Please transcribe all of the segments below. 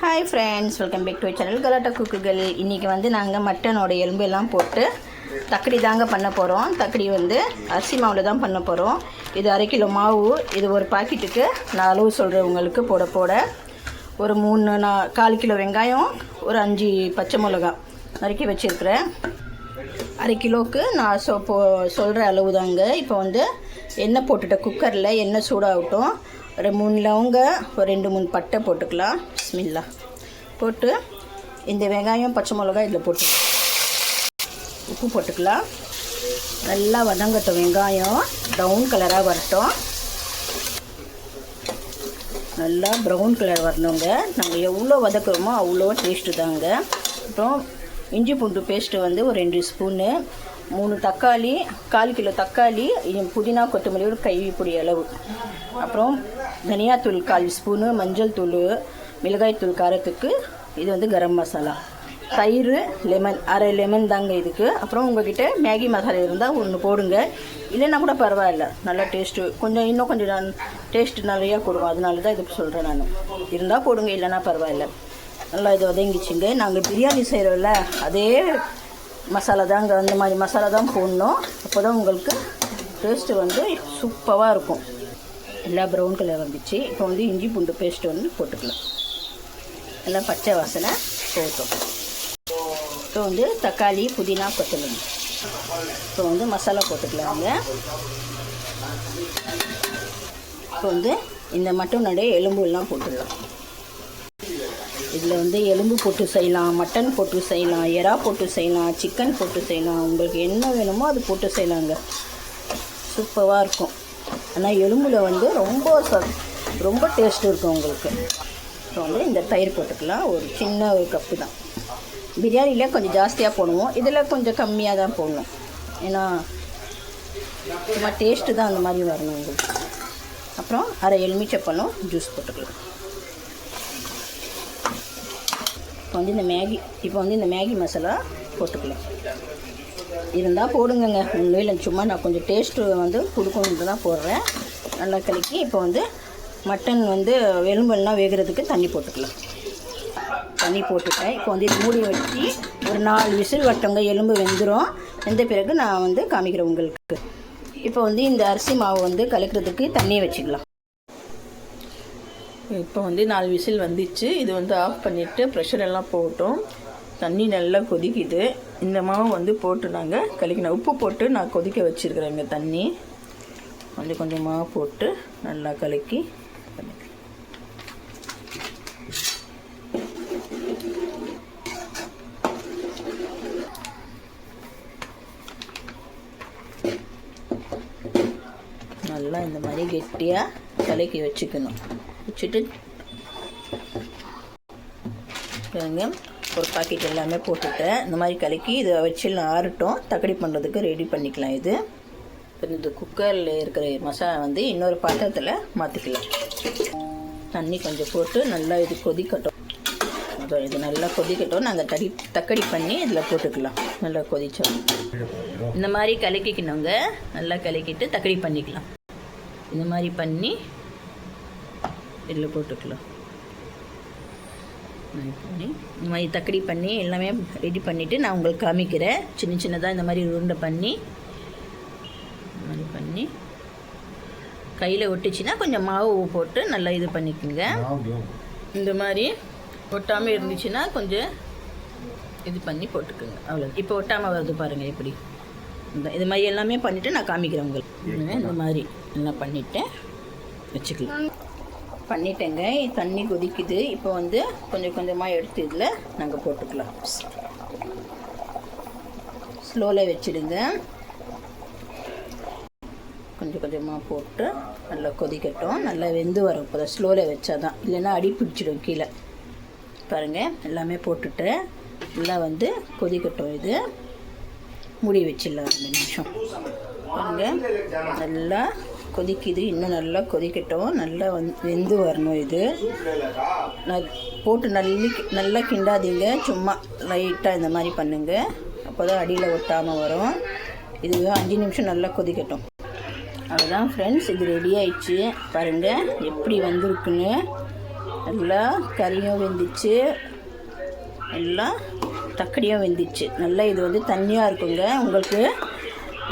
Hi friends welcome back to channel Galatta குக்குகள் இன்றைக்கி வந்து நாங்கள் மட்டனோட எலும்பு எல்லாம் போட்டு தக்கடி தாங்க பண்ண போகிறோம் தக்கடி வந்து அரிசி மாவில் தான் பண்ண போகிறோம் இது அரை கிலோ மாவு. இது ஒரு பாக்கெட்டுக்கு நான் அளவு சொல்கிறேன் உங்களுக்கு போட போட. ஒரு மூணு நா கால் கிலோ வெங்காயம் ஒரு அஞ்சு பச்சை மிளகா நறுக்கி வச்சுருக்கிறேன். அரை கிலோவுக்கு நான் சொ போ சொல்கிற அளவு தாங்க இப்போ வந்து எண்ணெய் போட்டுட்டேன் குக்கரில் எண்ணெய் சூடாகட்டும். ஒரு மூணு லவங்க ஒரு ரெண்டு மூணு பட்டை போட்டுக்கலாம். பிஸ்மில்லா. போட்டு இந்த வெங்காயம் பச்சை மிளகா இதில் போட்டுக்கலாம். உப்பு போட்டுக்கலாம். நல்லா வதங்கட்டும் வெங்காயம். ப்ரௌன் கலராக வரட்டும். நல்லா ப்ரௌன் கலர் வரணுங்க. நாங்கள் எவ்வளோ வதக்குறோமோ அவ்வளோ டேஸ்ட்டு தாங்க. அப்புறம் இஞ்சி பூண்டு பேஸ்ட்டு வந்து ஒரு ரெண்டு ஸ்பூனு மூணு தக்காளி கால் கிலோ தக்காளி புதினா கொத்தமல்லி ஒரு கைப்பிடி அளவு. அப்புறம் தனியாத்தூள் கால் ஸ்பூனு மஞ்சள் தூள் மிளகாய் தூள் காரத்துக்கு இது வந்து கரம் மசாலா. தயிர் லெமன் அரை லெமன் தாங்க இதுக்கு. அப்புறம் உங்ககிட்ட மேகி மசாலா இருந்தால் ஒன்று போடுங்க. இல்லைன்னா கூட பரவாயில்ல. நல்லா டேஸ்ட்டு கொஞ்சம் இன்னும் கொஞ்சம் நான் டேஸ்ட்டு நிறையா கொடுக்கும் அதனால தான் இது சொல்கிறேன் நான். இருந்தால் போடுங்க இல்லைன்னா பரவாயில்ல. நல்லா இது வதங்கிச்சுங்க. நாங்கள் பிரியாணி செய்கிறோம்ல அதே மசாலா தாங்க அந்த மாதிரி மசாலா தான் போடணும். அப்போ தான் உங்களுக்கு டேஸ்ட்டு வந்து சூப்பராக இருக்கும். எல்லா ப்ரௌன் கலர் வந்துச்சு. இப்போ வந்து இஞ்சி பூண்டு பேஸ்ட் வந்து போட்டுக்கலாம். எல்லாம் பச்சை வாசனை போட்டோம் இப்போ வந்து தக்காளி புதினா கொத்தமல்லி. இப்போ வந்து மசாலா போட்டுக்கலாங்க. இப்போ வந்து இந்த மட்டும் நடைய எலும்பு எல்லாம் போட்டுடலாம் இதில் வந்து எலும்பு போட்டு செய்யலாம் மட்டன் போட்டு செய்யலாம் எறா போட்டு செய்யலாம் சிக்கன் போட்டு செய்யலாம். உங்களுக்கு என்ன வேணுமோ அது போட்டு செய்யலாங்க. சூப்பராக இருக்கும். ஆனால் எலும்பில் வந்து ரொம்ப ச ரொம்ப டேஸ்ட் இருக்கும் உங்களுக்கு. இப்போ வந்து இந்த தயிர் போட்டுக்கலாம். ஒரு சின்ன ஒரு கப்பு தான். பிரியாணியில் கொஞ்சம் ஜாஸ்தியாக போடுவோம். இதில் கொஞ்சம் கம்மியாக தான் போடணும். ஏன்னா சும்மா டேஸ்ட்டு தான் அந்த மாதிரி வரணும் உங்களுக்கு. அப்புறம் அரை எலுமிச்சப்பழம் ஜூஸ் போட்டுக்கலாம் இப்போ வந்து இந்த மேகி இப்போ வந்து இந்த மேகி மசாலா போட்டுக்கலாம். இருந்தால் போடுங்கங்க. உண்மையில் சும்மா நான் கொஞ்சம் டேஸ்ட்டு வந்து கொடுக்கணுன்ட்டு தான் போடுறேன். நல்லா கலக்கி இப்போ வந்து மட்டன் வந்து எலும்பெல்லாம் வேகிறதுக்கு தண்ணி போட்டுக்கலாம். தண்ணி போட்டுட்டேன். இப்போ வந்து இது மூடி வச்சு ஒரு நாலு விசில் வட்டங்க எலும்பு வெந்துடும் வெந்த பிறகு நான் வந்து காமிக்கிறேன் உங்களுக்கு. இப்போ வந்து இந்த அரிசி மாவு வந்து கலக்கிறதுக்கு தண்ணியை வச்சுக்கலாம். இப்போ வந்து நாலு விசில் வந்துச்சு. இது வந்து ஆஃப் பண்ணிவிட்டு ப்ரெஷர் எல்லாம் போட்டோம். தண்ணி நல்லா கொதிக்குது. இந்த மாவு வந்து போட்டு நாங்கள் கலக்கின உப்பு போட்டு நான் கொதிக்க வச்சுருக்குறேங்க தண்ணி. கொஞ்சம் கொஞ்சமாக போட்டு நல்லா கலக்கி நல்லா இந்த மாதிரி கெட்டியாக கலக்கி வச்சுக்கணும். வச்சுட்டு பாருங்க ஒரு பாக்கெட் எல்லாமே போட்டுட்டேன். இந்த மாதிரி கலக்கி இதை வச்சு ஆறட்டும். தக்கடி பண்ணுறதுக்கு ரெடி பண்ணிக்கலாம் இது. இப்போ இந்த குக்கரில் இருக்கிற மசாலா வந்து இன்னொரு பாத்திரத்தில் மாற்றிக்கலாம் தண்ணி கொஞ்சம் போட்டு நல்லா இது கொதிக்கட்டும். அதோ இது நல்லா கொதிக்கட்டும். நாங்கள் தடி தக்கடி பண்ணி இதில் போட்டுக்கலாம். நல்லா கொதிச்சோம். இந்த மாதிரி கலக்கிக்கணுங்க. நல்லா கலக்கிட்டு தக்கடி பண்ணிக்கலாம். இந்த மாதிரி பண்ணி இதில் போட்டுக்கலாம். பண்ணி இந்த மாதிரி தக்கடி பண்ணி எல்லாமே ரெடி பண்ணிவிட்டு நான் உங்களுக்கு காமிக்கிறேன். சின்ன சின்னதாக இந்த மாதிரி உருண்டை பண்ணி இந்த மாதிரி பண்ணி. கையில் ஒட்டுச்சுன்னா கொஞ்சம் மாவு போட்டு நல்லா இது பண்ணிக்கோங்க. இந்த மாதிரி ஒட்டாமல் இருந்துச்சுன்னா கொஞ்சம் இது பண்ணி போட்டுக்கோங்க. அவ்வளோ இப்போ ஒட்டாமல் வருது பாருங்கள் எப்படி. இந்த இது மாதிரி எல்லாமே பண்ணிவிட்டு நான் காமிக்கிறேன் உங்களுக்கு. இந்த மாதிரி எல்லாம் பண்ணிவிட்டேன் வச்சுக்கலாம். பண்ணிட்டேங்க. தண்ணி கொதிக்குது. இப்போ வந்து கொஞ்சம் கொஞ்சமாக எடுத்து இதில் நாங்கள் போட்டுக்கலாம். ஸ்லோவில் வச்சுடுங்க. கொஞ்சம் கொஞ்சமாக போட்டு நல்லா கொதிக்கட்டும். நல்லா வெந்து வரும் இப்போ ஸ்லோவில் வச்சா தான் இல்லைன்னா அடி பிடிச்சிடும் கீழே. பாருங்கள் எல்லாமே போட்டுட்டு நல்லா வந்து கொதிக்கட்டும் இது. மூடி வச்சிடலாம். ரெண்டு நிமிஷம். பாருங்கள் நல்லா கொதிக்குது. இன்னும் நல்லா கொதிக்கட்டும். நல்லா வந்து வெந்து வரணும் இது. போட்டு நல்லி நல்லா கிண்டாதீங்க. சும்மா லைட்டாக இந்த மாதிரி பண்ணுங்கள் அப்போ தான் அடியில் ஒட்டாமல் வரும். இது அஞ்சு நிமிஷம் நல்லா கொதிக்கட்டும். அவ்வளோதான் ஃப்ரெண்ட்ஸ் இது ரெடி ஆயிடுச்சு. பாருங்கள் எப்படி வந்திருக்குன்னு. நல்லா கறியும் வெந்துச்சு. நல்லா தக்கடியும் வெந்துச்சு. நல்லா இது வந்து தண்ணியாக இருக்குங்க. உங்களுக்கு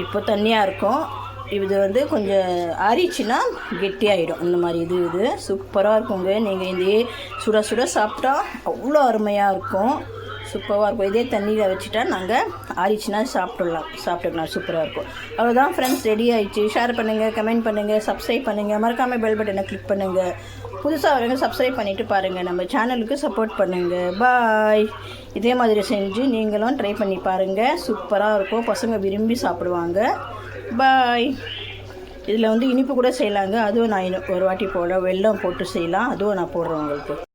இப்போ தண்ணியாக இருக்கும். இது வந்து கொஞ்சம் ஆறிச்சுன்னா கெட்டியாயிடும். இந்த மாதிரி இது இது. சூப்பராக இருக்குங்க. நீங்கள் இதே சுட சுட சாப்பிட்டா அவ்வளோ அருமையாக இருக்கும். சூப்பராக இருக்கும். இதே தண்ணியில் வச்சுட்டா நாங்கள் ஆறிச்சுன்னா சாப்பிட்டுடலாம் சாப்பிட்டுக்கலாம் சூப்பராக இருக்கும். அவ்வளோதான் ஃப்ரெண்ட்ஸ் ரெடி ஆகிடுச்சு ஷேர் பண்ணுங்கள் கமெண்ட் பண்ணுங்கள் சப்ஸ்கிரைப் பண்ணுங்கள் மறக்காமல் பெல் பட்டனை கிளிக் பண்ணுங்கள் புதுசாக வரவங்க சப்ஸ்கிரைப் பண்ணிவிட்டு பாருங்கள் நம்ம சேனலுக்கு சப்போர்ட் பண்ணுங்கள் பாய் இதே மாதிரி செஞ்சு நீங்களும் ட்ரை பண்ணி பாருங்கள் சூப்பராக இருக்கும். பசங்க விரும்பி சாப்பிடுவாங்க. பாய் இதில் வந்து இனிப்பு கூட செய்யலாங்க. அதுவும் நான் ஒரு வாட்டி போட வெள்ளம் போட்டு செய்யலாம். அதுவும் நான் போடுறேன் உங்களுக்கு.